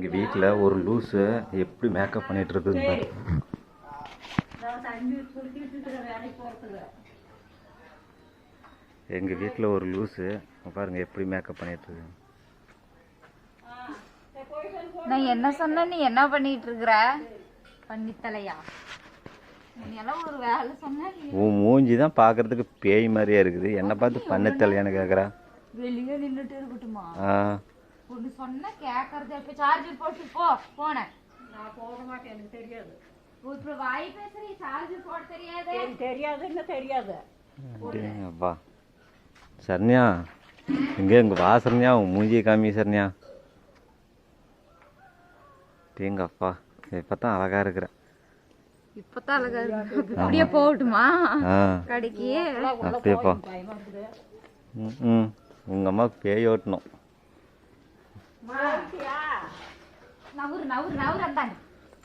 எங்கள் வீட்டில் ஒரு லூஸு எப்படி மேக்கப் வேலைக்கு போகிறதுக்கு எங்கள் வீட்டில் ஒரு லூஸு பாருங்க எப்படி மேக்கப் பண்ணிட்டு இருக்கு. நான் என்ன சொன்ன நீ என்ன பண்ணிட்டு இருக்கிற? பண்ணித்தலையா? உன் மூஞ்சி தான் பார்க்கறதுக்கு பேய் மாதிரியே இருக்குது. என்னை பார்த்து பண்ணத்தலையான்னு கேட்குறா வெளியே நின்றுட்டு இருக்கட்டுமா? ஆ. ஒன்று சொன்ன கேட்கறது இப்ப சார்ஜர் போட்டு போ போனேன். நான் போக மாட்டேன் எனக்கு தெரியாது. இப்ப வாய் பேசுறீ சார்ஜர் போட தெரியாது. எனக்கு தெரியாதுன்னு தெரியாது. அப்பா. சரண்யா இங்கே இங்கே வா சரண்யா உன் மூஞ்சியை காமி சரண்யா. தேங்க அப்பா. இப்போ தான் அழகாக இருக்கிற இப்பதான் அழகா இருக்கு. அப்படியே போகட்டுமா? கடைக்கு. பயமா இருக்குது ம் ம். உங்கள் அம்மாவுக்கு பேய் ஓட்டணும்.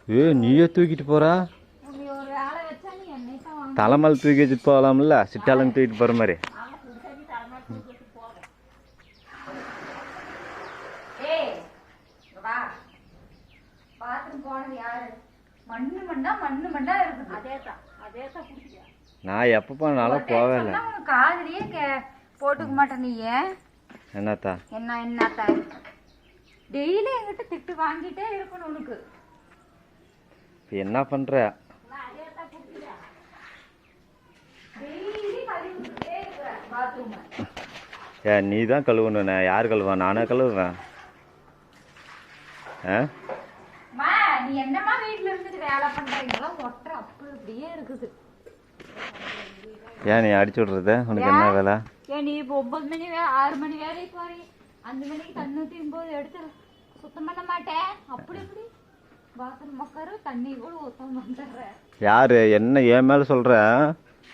ஏ நீயே தூக்கிட்டு போறா? நீ ஒரு வேலை வச்சா நீ என்னை தான் வாங்க தலைமையில் தூக்கி வச்சுட்டு போகலாம்ல? சிட்டாலும் தூக்கிட்டு போகிற மாதிரி. நான் எப்போ போனாலும் போவே இல்லை காதுலயே போட்டுக்க மாட்டேன் நீ ஏன்? என்னத்தா? என்ன என்னத்த? டெய்லி என்கிட்ட திட்டு வாங்கிட்டே இருக்கணும் உனக்கு. இப்போ என்ன பாத்ரூம் ஏ நீ தான் கழுவணும் யார் கழுவா? நானே கழுவுவேன். நீ என்னம்மா வீட்ல இருந்துட்டு வேலை பண்றீங்களா? ஒட்டுற அப்படி அப்படியே இருக்குது. ஏன் நீ அடிச்சு விட்றது? உனக்கு என்ன வேலை? ஏன் நீ இப்போ ஒன்பது மணி வே ஆறு மணி வேலைக்கு போறீ. அஞ்சு மணிக்கு தண்ணி ஊற்றும் போது எடுத்து சுத்தம் பண்ண மாட்டேன் அப்படி இப்படி பாத்ரூம் உட்காரு தண்ணி கூட ஊற்றாம வந்துடுறேன் யார்? என்ன ஏன் மேலே சொல்கிற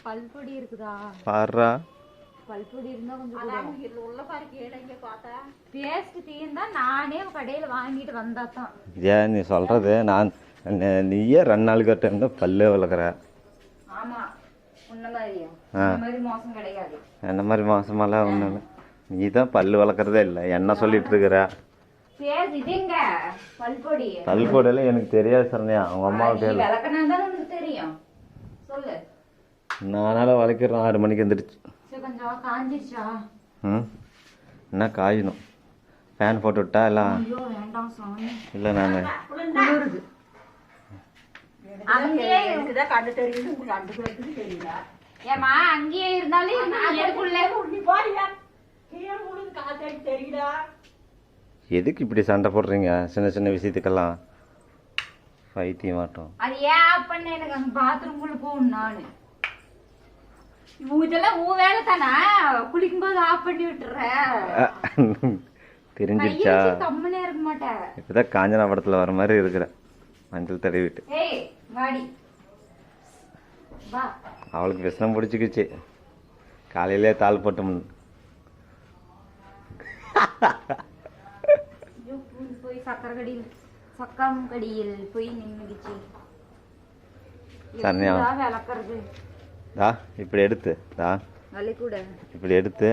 பல்பொடி இருக்குதா? பாடுறா பல்பொடி இருந்தா கொஞ்சம் அதான் இதில் உள்ள பாரு கீழே இங்கே பார்த்தா பேஸ்ட் தீர்ந்தா நானே கடையில வாங்கிட்டு வந்தா தான் ஏன் நீ சொல்கிறது நான் நீயே ரெண்டு நாள் கட்ட இருந்தால் பல்லே வளர்க்குற ஆமா உன்ன மாதிரியா? ஆ. இந்த மாதிரி மோசம் கிடையாது. என்ன மாதிரி மாசமெல்லாம் ஒன்றும் இல்லை. நீ தான் பல்லு வளர்க்குறதே இல்லை. என்ன சொல்லிட்டு இருக்கிற? பேஸ் இதுங்க பல்பொடி. பல் போடல எனக்கு தெரியாது சரண்யா. அவங்க தான் உனக்கு தெரியும். சொல்லு. நானால வளைக்கிறேன். ஆறு மணிக்கு எந்திரிச்சு. கொஞ்சம் காஞ்சிருச்சா? ம். என்ன காயணும்? ஃபேன் போட்டு விட்டா எல்லாம் இல்லை நான். ஏம்மா அங்கேயே இருந்தாலும் எதுக்கு இப்படி சண்டை போடுறீங்க? சின்ன சின்ன விஷயத்துக்கெல்லாம் பைத்தியம் மாட்டோம் அது ஏன் பண்ண? எனக்கு அங்க பாத்ரூம்குள்ள போகணும் நானு. இதெல்லாம் உன் வேலை தானே? குளிக்கும் போது ஆஃப் பண்ணி விட்டுற. தெரிஞ்சிருச்சா? கம்மனே இருக்க மாட்டேன் இப்போதான் காஞ்சனா படத்தில் வர மாதிரி இருக்கிற. மஞ்சள் தடவிட்டு. அவளுக்கு விஷம் பிடிச்சிக்கிச்சு. காலையிலே தாள் போட்டு ஐயோ, பூந்து போய் சக்கரை கடியில் சக்கம் கடியில் போய் நின்னுக்குச்சு. சரண்யா. விளக்குறது? தா இப்படி எடுத்து தா. வலி கூட இப்படி எடுத்து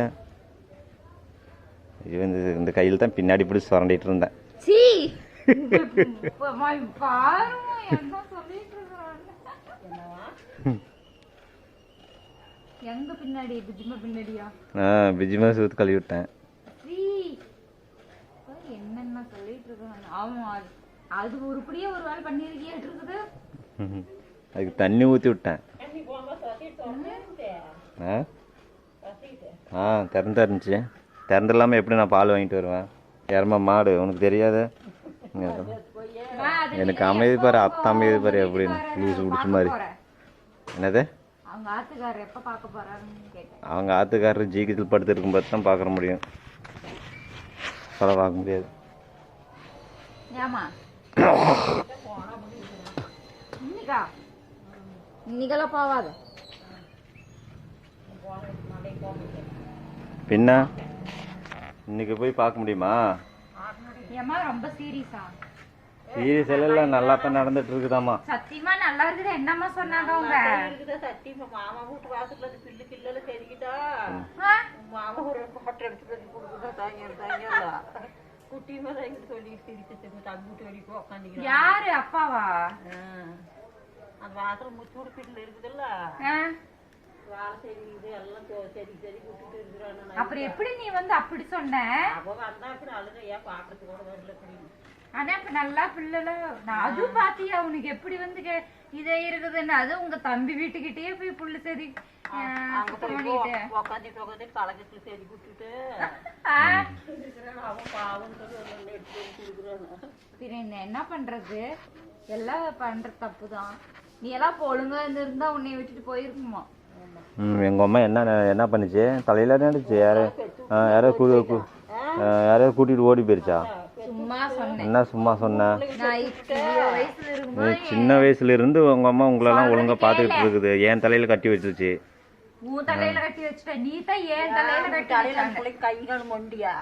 ஐயோ இந்த இந்த கையில் தான் பின்னாடி பிடிச்சி சுரண்டிட்டு இருந்தேன். சீ! எங்க பின்னாடி பிஜிமா பின்னாடியா? ஆ பிஜிமா சூத்து கழுவி விட்டேன். என்னென்ன சொல்லிட்டு இருக்காங்க ஆமா அது- உருப்படியே ஒரு வேலை பண்ணிருக்கியாட்டு இருக்குது. அதுக்கு தண்ணி ஊற்றி விட்டேன். ஆ ஆ? திறந்து இருந்துச்சு திறந்து இல்லாமல் எப்படி நான் பால் வாங்கிட்டு வருவேன்? எருமை மாடு? உனக்கு தெரியாது? எனக்கு அமைதி பாரு அத்த அமைதி பாரு எப்படின்னு லூசு பிடிச்ச மாதிரி. என்னது? அவங்க ஆத்துக்காரர் எப்ப பார்க்க போறாருன்னு கேட்டேன் அவங்க ஆத்துக்காரர் ஜீக்கித்தில் படுத்து இருக்கும்போது தான் பார்க்குற முடியும். பல பார்க்க முடியாது. ஏமா இன்னைக்கா? இன்னைக்கெல்லாம் போவாத. பின்ன? இன்னைக்கு போய் பார்க்க முடியுமா? ஏமா ரொம்ப சீரியஸா? சீரியஸ் எல்லாம் நல்லா தான் நடந்துட்டு இருக்குதாம்மா. சத்தியமா நல்லா இருக்குது என்னம்மா சொன்னாங்க அவங்க? இருக்குதா சத்தி இப்ப மாமா வீட்டு வாசல்ல இருந்து பில்லு கில்லல தெரியுதா ஆ? மாமா ஒரு ஹோட்டல் எடுத்து கொடுக்குதா தாங்க தாங்க குட்டி மேல எங்க சொல்லி சிரிச்சிட்டு தம்பி சொல்லி உட்காந்துக்கிறேன் யாரு அப்பாவா அந்த வாசல் முச்சு உடுப்பிட்டுல இருக்குதுல்ல? வாழை செடி இது எல்லாம் செடி செடி விட்டுட்டு இருக்கிறான் அப்புறம் எப்படி நீ வந்து அப்படி சொன்ன அவ வந்தாக்கு அழுத ஏன் பாக்குறதுக்கு கூட வரல ஆனா இப்ப நல்லா பிள்ளைல அதுவும் பாத்தியா உனக்கு எப்படி வந்து இதே இருக்குதுன்னு அது உங்க தம்பி வீட்டுக்கிட்டயே போய் புல்லு சரி அங்க போய் உக்காந்துட்டு செடி பின்ன என்ன- பண்றது எல்லாம் பண்ற தப்புதான் நீ எல்லாம் ஒழுங்கா இருந்திருந்தா உன்னை விட்டுட்டு போயிருக்குமா ம் எங்கள் அம்மா என்ன என்ன பண்ணுச்சு தலையில் நடிச்சு யாரு யாரோ கூ கூ- ஆ, யாரையோ கூட்டிகிட்டு ஓடி போயிருச்சா சும்மா சொன்னேன் என்ன சும்மா சொன்னேன் இருக்கும்போது சின்ன வயசுல இருந்து உங்க அம்மா உங்களெல்லாம் ஒழுங்கா பார்த்துக்கிட்டு இருக்குது என் தலையில கட்டி வச்சிருச்சு உன் தலையில கட்டி வச்சுட்ட. நீ தான் ஏன் தலையில கட்டி தலையில வச்சாங்க? பிள்ளைக்கு கை கால் மொண்டியா?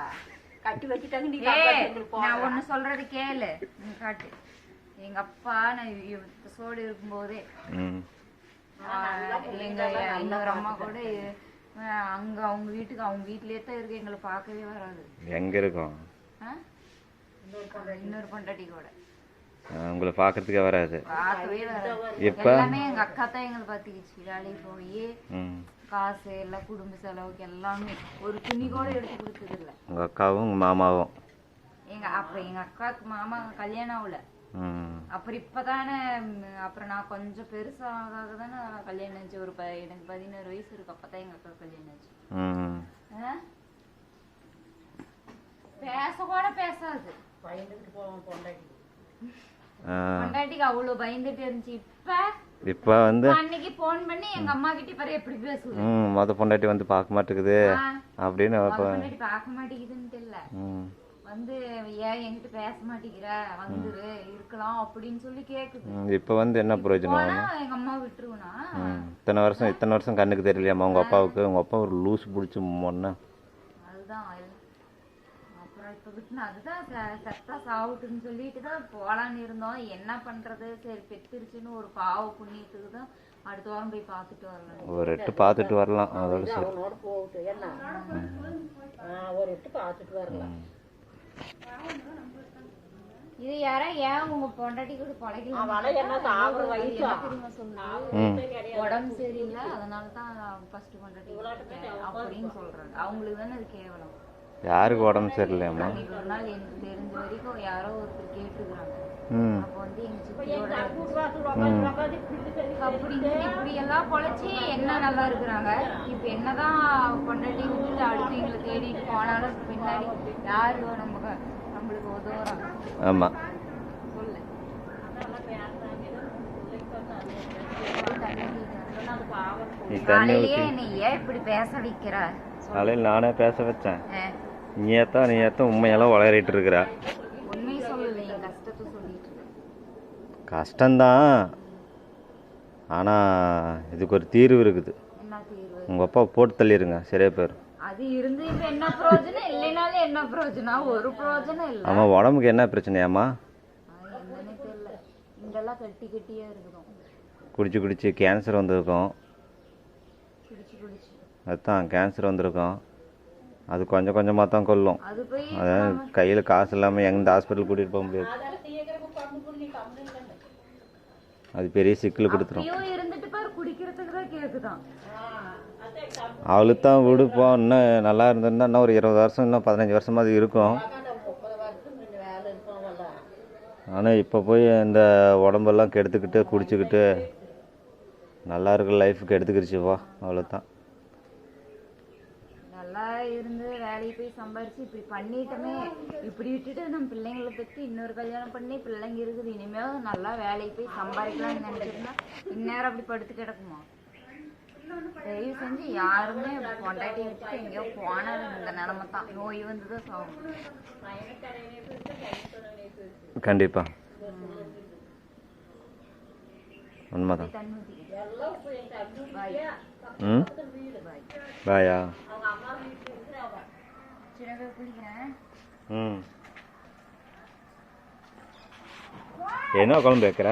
கட்டி வச்சுட்டாங்க நீ நான் ஒண்ணு சொல்றது கேளு. நீ காட்டு. எங்க அப்பா நான் சோடு இருக்கும்போதே. எங்க இன்னொரு அம்மா கூட அங்க அவங்க வீட்டுக்கு அவங்க வீட்லயே தான் இருக்கு. எங்களை பார்க்கவே வராது. எங்க இருக்கோம்? இன்னொரு பொண்டாட்டி கூட. உங்களை பார்க்கறதுக்கே வராது. இப்ப எல்லாமே எங்க அக்கா தான் எங்களை பார்த்துக்கிச்சு. வேலைக்கு போய் ம். காசு எல்லாம் குடும்ப செலவுக்கு எல்லாமே. ஒரு துணி கூட எடுத்து கொடுத்தது இல்ல உங்க அக்காவும் உங்க மாமாவும். எங்க அப்ப எங்க அக்காவுக்கு மாமா கல்யாணம் ஆகல. ம். அப்புறம் இப்பதானே அப்புறம் நான் கொஞ்சம் பெருசாக தானே கல்யாணம் ஆச்சு. ஒரு எனக்கு பதினோரு வயசு இருக்கு. அப்பதான் எங்க அக்கா கல்யாணம் ஆச்சு? பேச கூட பேசாது. பயந்துட்டு போவான் பொண்டாட்டி. பொண்டாட்டிக்கு அவ்வளவு பயந்துட்டு இருந்துச்சு. இப்ப இப்போ வந்து அன்னைக்கு போன் பண்ணி எங்க அம்மா கிட்ட பாரு எப்படி பேசுது ம் மொத பொண்டாட்டி வந்து பார்க்க மாட்டேங்குது. அப்படின்னு பொண்டாட்டி பார்க்க மாட்டேங்குதுன்ட்டு இல்ல. ம். வந்து ஏன் என்கிட்ட பேச மாட்டேங்கிற? வந்துரு இருக்கலாம் அப்படின்னு சொல்லி கேக்குது. இப்போ வந்து என்ன பிரயோஜனம்? எங்க அம்மா விட்டுருவனா இத்தனை வருஷம் இத்தனை வருஷம் கண்ணுக்கு தெரியலையாம்மா உங்க அப்பாவுக்கு? உங்க அப்பா ஒரு லூஸ் பிடிச்சி மொன்ன. அதுதான் இப்ப விட்டுனா அதுதான் செத்தா சாவுட்டுன்னு சொல்லிட்டு தான் போலான்னு இருந்தோம். என்ன பண்றது? சரி பெத்துருச்சுன்னு ஒரு பாவ புண்ணியத்துக்கு தான் அடுத்த வாரம் போய் பார்த்துட்டு வரலாம் ஒரு எட்டு பார்த்துட்டு வரலாம். அதோட சரி. அவனோட என்ன ஒரு எட்டு பார்த்துட்டு வரலாம். இது யாரா? ஏன் உங்க பொண்டாட்டி கூட பழகலாம் உடம்பு சரியில்லை அதனால தான் ஃபர்ஸ்ட் பொண்டாட்டி அப்படின்னு சொல்றாங்க. அவங்களுக்கு தானே அது கேவலம். யாருக்கு உடம்பு சரியில்லையாம்மா? ஒரு நாள் எனக்கு தெரிஞ்ச வரைக்கும் யாரோ ஒருத்தர் கேட்டுக்கிறாங்க. ம். அப்போ வந்து எங்க சித்தியோட ம். இப்படி எல்லாம் பொழைச்சி என்ன நல்லா இருக்கிறாங்க? இப்ப என்னதான் அடுத்து எங்களை தேடிட்டு போனாலும் பின்னாடி யாரு நமக்கு நம்மளுக்கு உதவுறாங்க? ஆமாம் சொல்லு. நீ தண்ணி காலையிலேயே ஊற்றி என்னை ஏன் இப்படி பேச வைக்கிற? காலையில் நானே பேச வச்சேன். ஆ, நீ ஏத்தான் நீ ஏத்தான் உண்மையெல்லாம் வளரிட்டு இருக்கிற கஷ்டம்தான். ஆனால் இதுக்கு ஒரு தீர்வு இருக்குது. உங்கள் அப்பா போட்டு தள்ளிடுங்க சரியா பேர். ஆமாம் உடம்புக்கு என்ன பிரச்சனையாம்மா? குடிச்சு குடிச்சு கேன்சர் வந்திருக்கும். அதுதான் கேன்சர் வந்திருக்கும். அது கொஞ்சம் கொஞ்சமாக தான் கொல்லும். அதான் கையில் காசு இல்லாமல் எந்த ஹாஸ்பிட்டல் கூட்டிகிட்டு போக முடியாது. அது பெரிய சிக்கல் கொடுத்துரும். தான் அவளுக்கு தான் விடுப்போம் இன்னும் நல்லா இருந்திருந்தா இன்னும் ஒரு இருபது வருஷம் இன்னும் பதினஞ்சு வருஷமா அது இருக்கும். ஆனால் இப்போ போய் இந்த உடம்பெல்லாம் கெடுத்துக்கிட்டு குடிச்சுக்கிட்டு நல்லா இருக்கிற லைஃபுக்கு எடுத்துக்கிடுச்சுப்பா அவ்வளோதான் நல்லா இருந்து வேலைக்கு போய் சம்பாரிச்சு இப்படி பண்ணிட்டோமே. இப்படி விட்டுட்டு நம்ம பிள்ளைங்களை பத்தி இன்னொரு கல்யாணம் பண்ணி பிள்ளைங்க இருக்குது. இனிமேல் நல்லா வேலைக்கு போய் சம்பாதிக்கலாம்னு நினைச்சிருந்தா இந்நேரம் அப்படி படுத்து கிடக்குமா? தயவு செஞ்சு யாருமே பொண்டாட்டி விட்டுட்டு எங்கேயோ போனாலும் இந்த நிலமை தான் நோய் வந்து தான் சாகும். கண்டிப்பாக உண்மைதான். பாய். ம் பாயா சரி, நான் போய் குளிக்கிறேன் ம் என்ன குழம்பு வைக்கிற?